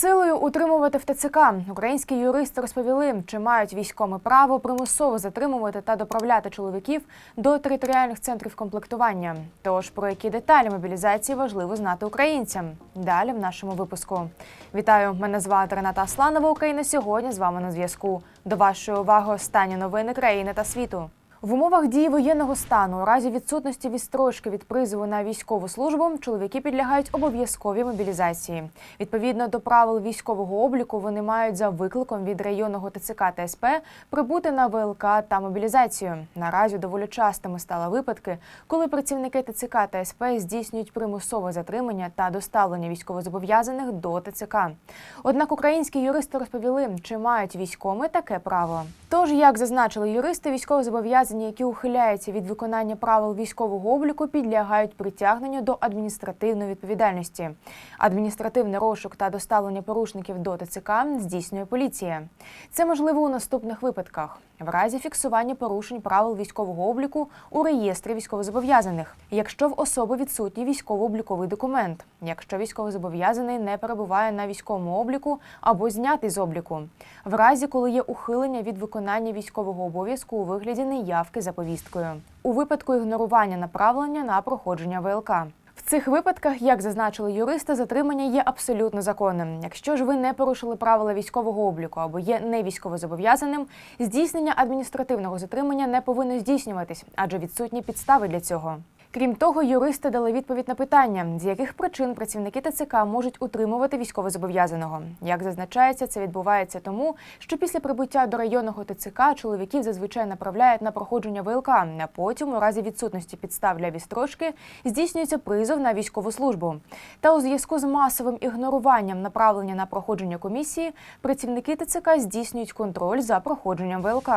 Силою утримувати в ТЦК українські юристи розповіли, чи мають військове право примусово затримувати та доправляти чоловіків до територіальних центрів комплектування. Тож про які деталі мобілізації важливо знати українцям. Далі в нашому випуску. Вітаю! Мене звати Рената Асланова. Україна сьогодні з вами на зв'язку. До вашої уваги останні новини країни та світу. В умовах дії воєнного стану у разі відсутності відстрочки від призову на військову службу чоловіки підлягають обов'язковій мобілізації. Відповідно до правил військового обліку, вони мають за викликом від районного ТЦК та СП прибути на ВЛК та мобілізацію. Наразі доволі частими стали випадки, коли працівники ТЦК та СП здійснюють примусове затримання та доставлення військовозобов'язаних до ТЦК. Однак українські юристи розповіли, чи мають військоми таке право. Тож, як зазначили юристи, військовозобов'язані, які ухиляються від виконання правил військового обліку, підлягають притягненню до адміністративної відповідальності. Адміністративний розшук та доставлення порушників до ТЦК здійснює поліція. Це можливо у наступних випадках: в разі фіксування порушень правил військового обліку у реєстрі військовозобов'язаних, якщо в особи відсутній військово-обліковий документ, якщо військовозобов'язаний не перебуває на військовому обліку або знятий з обліку, в разі, коли є ухилення від виконання військового обов'язку у вигляді неявки за повісткою, у випадку ігнорування направлення на проходження ВЛК. В цих випадках, як зазначили юристи, затримання є абсолютно законним. Якщо ж ви не порушили правила військового обліку або є не військовозобов'язаним, здійснення адміністративного затримання не повинно здійснюватись, адже відсутні підстави для цього. Крім того, юристи дали відповідь на питання, з яких причин працівники ТЦК можуть утримувати військовозобов'язаного. Як зазначається, це відбувається тому, що після прибуття до районного ТЦК чоловіків зазвичай направляють на проходження ВЛК, а потім, у разі відсутності підстав для відстрочки, здійснюється призов на військову службу. Та у зв'язку з масовим ігноруванням направлення на проходження комісії, працівники ТЦК здійснюють контроль за проходженням ВЛК.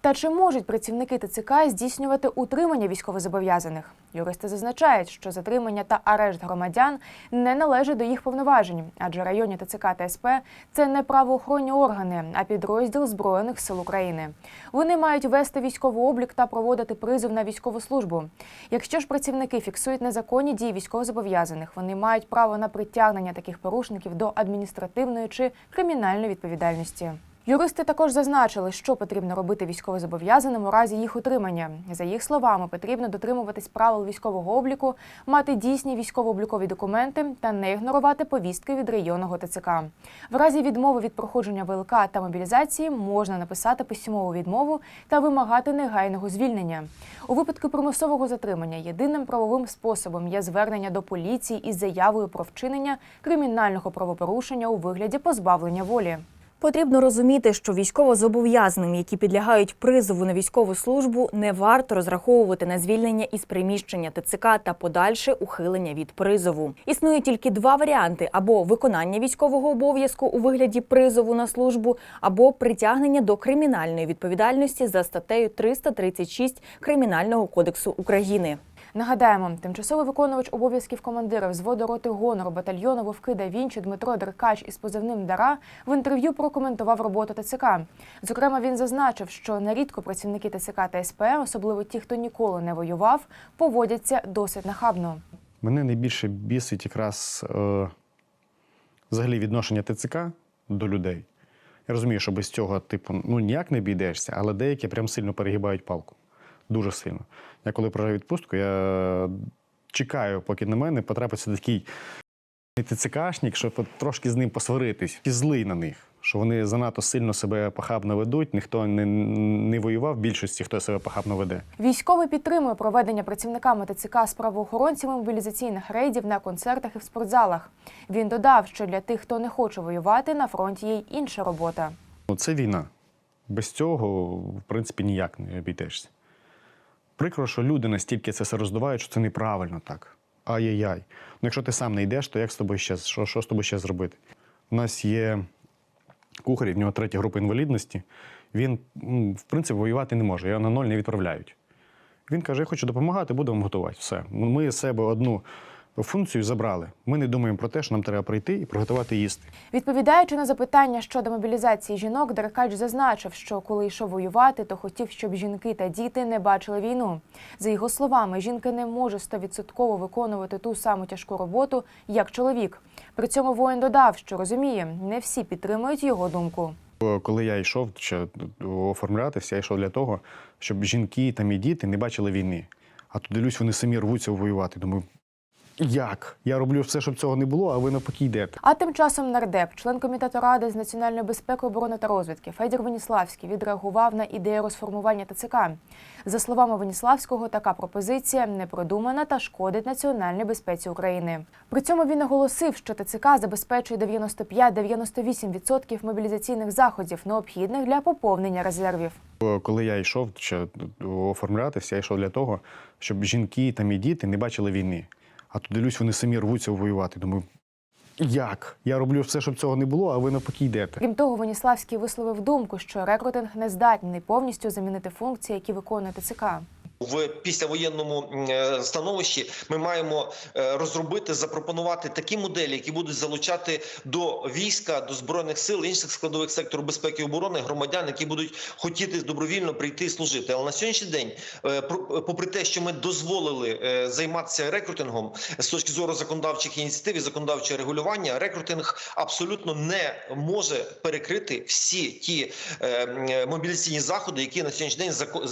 Та чи можуть працівники ТЦК здійснювати утримання військовозобов'язаних? Юристи зазначають, що затримання та арешт громадян не належать до їх повноважень, адже районні ТЦК та СП – це не правоохоронні органи, а підрозділ збройних сил України. Вони мають вести військовий облік та проводити призов на військову службу. Якщо ж працівники фіксують незаконні дії військовозобов'язаних, вони мають право на притягнення таких порушників до адміністративної чи кримінальної відповідальності. Юристи також зазначили, що потрібно робити військовозобов'язаним у разі їх утримання. За їх словами, потрібно дотримуватись правил військового обліку, мати дійсні військово-облікові документи та не ігнорувати повістки від районного ТЦК. В разі відмови від проходження ВЛК та мобілізації можна написати письмову відмову та вимагати негайного звільнення. У випадку примусового затримання єдиним правовим способом є звернення до поліції із заявою про вчинення кримінального правопорушення у вигляді позбавлення волі. Потрібно розуміти, що військовозобов'язаним, які підлягають призову на військову службу, не варто розраховувати на звільнення із приміщення ТЦК та подальше ухилення від призову. Існує тільки два варіанти: або виконання військового обов'язку у вигляді призову на службу, або притягнення до кримінальної відповідальності за статтею 336 Кримінального кодексу України. Нагадаємо, тимчасовий виконувач обов'язків командира взводу роти гонору батальйону Вовки да Вінчі Дмитро Деркач із позивним Дара в інтерв'ю прокоментував роботу ТЦК. Зокрема, він зазначив, що нерідко працівники ТЦК та СП, особливо ті, хто ніколи не воював, поводяться досить нахабно. Мене найбільше бісить якраз е, взагалі відношення ТЦК до людей. Я розумію, що без цього, типу, ну ніяк не обійдешся, але деякі прям сильно перегибають палку. Дуже сильно. Я коли прожив відпустку, я чекаю, поки на мене потрапиться такий ТЦКшник, щоб трошки з ним посваритись. І злий на них, що вони занадто сильно себе похабно ведуть, ніхто не, не воював більшості, хто себе похабно веде. Військовий підтримує проведення працівниками ТЦК з правоохоронцями мобілізаційних рейдів на концертах і в спортзалах. Він додав, що для тих, хто не хоче воювати, на фронті є й інша робота. Ну, це війна. Без цього, в принципі, ніяк не обійдешся. Прикро, що люди настільки це все роздувають, що це неправильно так. Ай-яй-яй. Ну, якщо ти сам не йдеш, то як з тобою ще, що, що з тобою ще зробити? У нас є кухар, в нього третя група інвалідності. Він, в принципі, воювати не може, його на ноль не відправляють. Він каже: Я хочу допомагати, будемо готувати. Все. Ми себе одну функцію забрали. Ми не думаємо про те, що нам треба прийти і приготувати їсти. Відповідаючи на запитання щодо мобілізації жінок, Деркач зазначив, що коли йшов воювати, то хотів, щоб жінки та діти не бачили війну. За його словами, жінка не може стовідсотково виконувати ту саму тяжку роботу, як чоловік. При цьому воїн додав, що розуміє, не всі підтримують його думку. Коли я йшов ще оформлятися, я йшов для того, щоб жінки там і діти не бачили війни. А тут дивлюсь, вони самі рвуться воювати. Думаю, як? Я роблю все, щоб цього не було, а ви навпаки йдете. А тим часом нардеп, член комітету ради з національної безпеки, оборони та розвідки Федір Веніславський відреагував на ідею розформування ТЦК. За словами Веніславського, така пропозиція непродумана та шкодить національній безпеці України. При цьому він наголосив, що ТЦК забезпечує 95-98% мобілізаційних заходів, необхідних для поповнення резервів. Коли я йшов ще оформлятися, я йшов для того, щоб жінки там і діти не бачили війни. А тут дивлюсь, вони самі рвуться воювати. Думаю, як? Я роблю все, щоб цього не було, а ви навпаки йдете. Крім того, Веніславський висловив думку, що рекрутинг не здатний повністю замінити функції, які виконує ТЦК. В післявоєнному е, становищі ми маємо е, розробити, запропонувати такі моделі, які будуть залучати до війська, до збройних сил інших складових сектору безпеки і оборони громадян, які будуть хотіти добровільно прийти і служити. Але на сьогоднішній день, е, попри те, що ми дозволили займатися рекрутингом з точки зору законодавчих ініціатив і законодавчого регулювання, рекрутинг абсолютно не може перекрити всі ті мобілізаційні заходи, які на сьогоднішній день зако-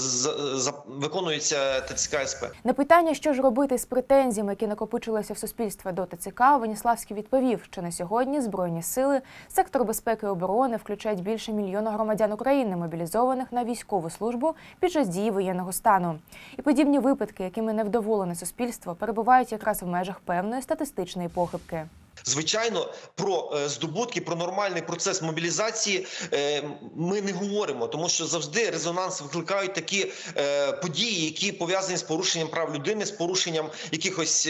за- ТЦК. На питання, що ж робити з претензіями, які накопичилися в суспільстві до ТЦК, Веніславський відповів, що на сьогодні збройні сили, сектор безпеки і оборони включають більше мільйона громадян України, мобілізованих на військову службу під час дії воєнного стану. І подібні випадки, якими невдоволене суспільство, перебувають якраз в межах певної статистичної похибки. Звичайно, про е, здобутки, про нормальний процес мобілізації е, ми не говоримо, тому що завжди резонанс викликають такі е, події, які пов'язані з порушенням прав людини, з порушенням якихось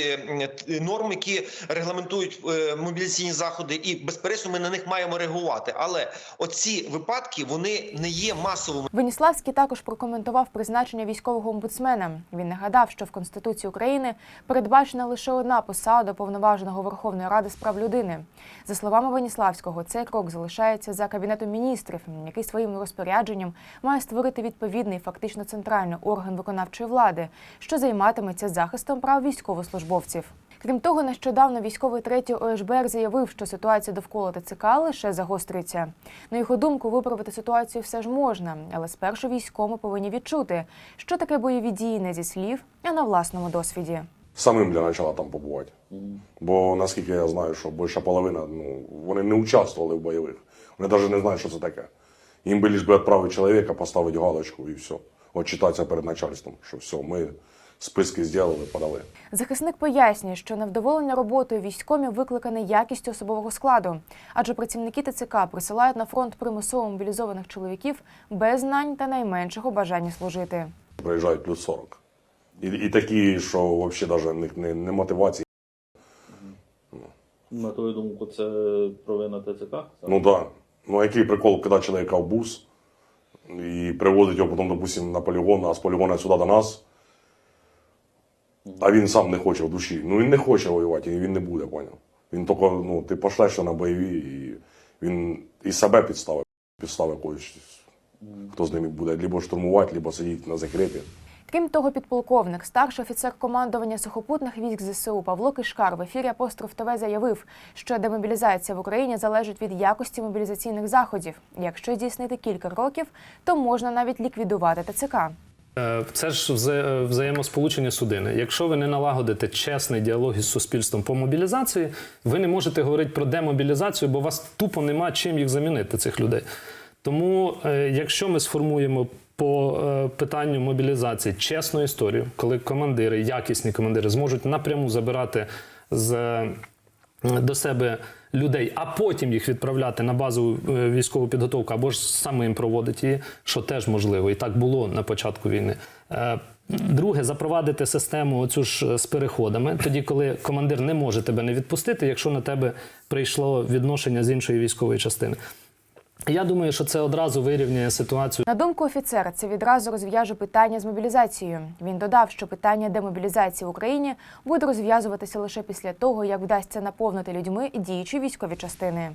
норм, які регламентують мобілізаційні заходи, і безперечно, ми на них маємо реагувати. Але оці випадки вони не є масовими. Веніславський також прокоментував призначення військового омбудсмена. Він нагадав, що в Конституції України передбачена лише одна посада повноваженого Верховної Ради з прав людини. За словами Веніславського, цей крок залишається за кабінетом міністрів, який своїм розпорядженням має створити відповідний фактично центральний орган виконавчої влади, що займатиметься захистом прав військовослужбовців. Крім того, нещодавно військовий третій ОШБР заявив, що ситуація довкола ТЦК лише загострюється. На його думку, виправити ситуацію все ж можна, але спершу військові повинні відчути, що таке бойові дії не зі слів, а на власному досвіді. Самим для начала там побувати. Бо наскільки я знаю, що більша половина, ну, вони не участвували в бойових. Вони навіть не знають, що це таке. Їм би лиш би відправити чоловіка, поставити галочку і все. Отчитатися перед начальством, що все, ми списки зробили, подали. Захисник пояснює, що невдоволення роботою військомів викликане якістю особового складу, адже працівники ТЦК присилають на фронт примусово мобілізованих чоловіків без знань та найменшого бажання служити. Приїжджають плюс 40. І, і такі, що взагалі навіть не, не мотивації. На твою думку, це провина ТЦК? Ну так. Да. Ну який прикол, коли чоловіка в бус і привозить його потім, допустим, на полігон, а з полігона сюди до нас. А він сам не хоче в душі. Ну він не хоче воювати, і він не буде, поняв. Він тільки, ну, ти пошлешся на бойові, і він і себе підставить, підставить когось, хто з ними буде, либо штурмувати, либо сидіти на закрепі. Крім того, підполковник, старший офіцер командування сухопутних військ ЗСУ Павло Кишкар в ефірі Апостроф ТВ заявив, що демобілізація в Україні залежить від якості мобілізаційних заходів. Якщо здійснити кілька років, то можна навіть ліквідувати ТЦК. Е, Це ж вза- взаємосполучення судини. Якщо ви не налагодите чесний діалог із суспільством по мобілізації, ви не можете говорити про демобілізацію, бо у вас тупо нема чим їх замінити, цих людей. Тому, е, якщо ми сформуємо по е, питанню мобілізації чесну історію, коли командири, якісні командири зможуть напряму забирати з е, до себе людей, а потім їх відправляти на базову е, військову підготовку або ж самим проводити її, що теж можливо, і так було на початку війни. Друге, запровадити систему оцю ж з переходами, тоді, коли командир не може тебе не відпустити, якщо на тебе прийшло відношення з іншої військової частини. Я думаю, що це одразу вирівнює ситуацію. На думку офіцера, це відразу розв'яже питання з мобілізацією. Він додав, що питання демобілізації в Україні буде розв'язуватися лише після того, як вдасться наповнити людьми діючі військові частини.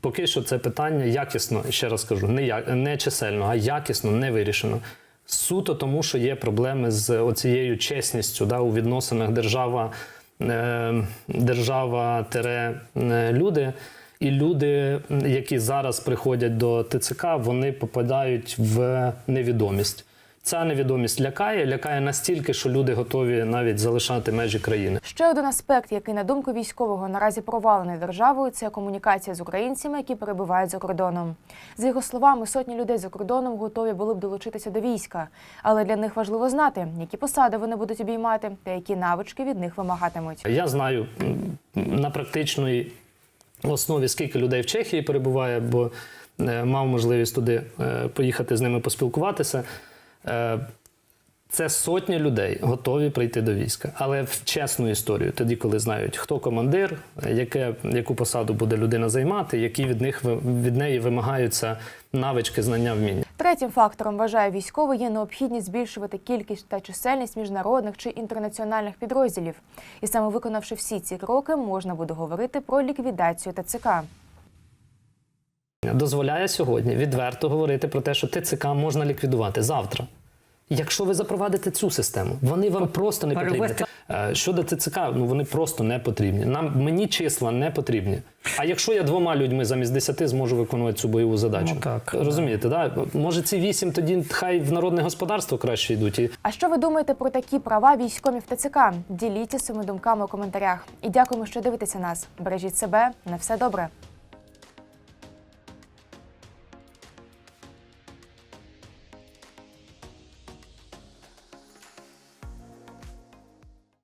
Поки що це питання якісно, ще раз кажу, не, я, не чисельно, а якісно не вирішено. Суто тому, що є проблеми з оцією чесністю да, у відносинах держава, е, держава тере е, люди. І люди, які зараз приходять до ТЦК, вони попадають в невідомість. Ця невідомість лякає, лякає настільки, що люди готові навіть залишати межі країни. Ще один аспект, який на думку військового наразі провалений державою, це комунікація з українцями, які перебувають за кордоном. За його словами, сотні людей за кордоном готові були б долучитися до війська, але для них важливо знати, які посади вони будуть обіймати та які навички від них вимагатимуть. Я знаю на практичній основі, скільки людей в Чехії перебуває, бо е, мав можливість туди е, поїхати з ними поспілкуватися. Це сотні людей готові прийти до війська, але в чесну історію, тоді, коли знають, хто командир, яке, яку посаду буде людина займати, які від них від неї вимагаються навички, знання, вміння. Третім фактором вважає військовий є необхідність збільшувати кількість та чисельність міжнародних чи інтернаціональних підрозділів. І саме виконавши всі ці кроки, можна буде говорити про ліквідацію ТЦК. дозволяє сьогодні відверто говорити про те, що ТЦК можна ліквідувати завтра. Якщо ви запровадите цю систему, вони вам просто не потрібні. Е, Щодо ТЦК, ну вони просто не потрібні. Нам мені числа не потрібні. А якщо я двома людьми замість десяти зможу виконувати цю бойову задачу, Ну, так, розумієте, да. може ці вісім тоді хай в народне господарство краще йдуть. І А що ви думаєте про такі права військомів ТЦК? Діліться своїми думками у коментарях. І дякуємо, що дивитеся нас. Бережіть себе на все добре.